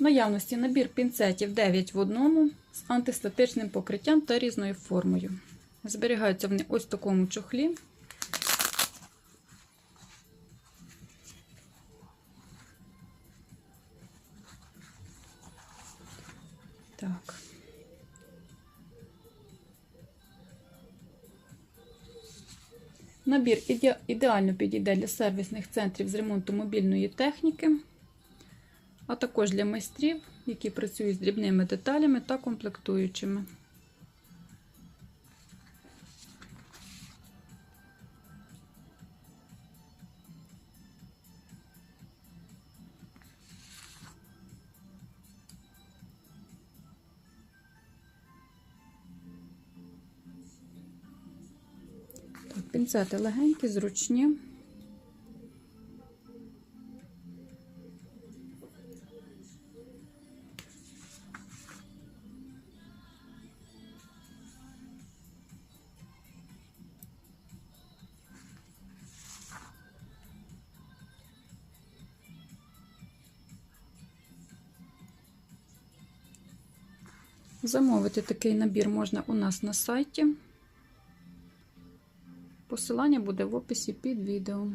Наявності набір пінцетів 9 в одному з антистатичним покриттям та різною формою. Зберігаються вони ось в такому чохлі. Так. Набір іде- ідеально підійде для сервісних центрів з ремонту мобільної техніки, а також для майстрів, які працюють з дрібними деталями та комплектуючими. Пінцети легенькі, зручні. Замовити такий набір можна у нас на сайті. Посилання буде в описі під відео.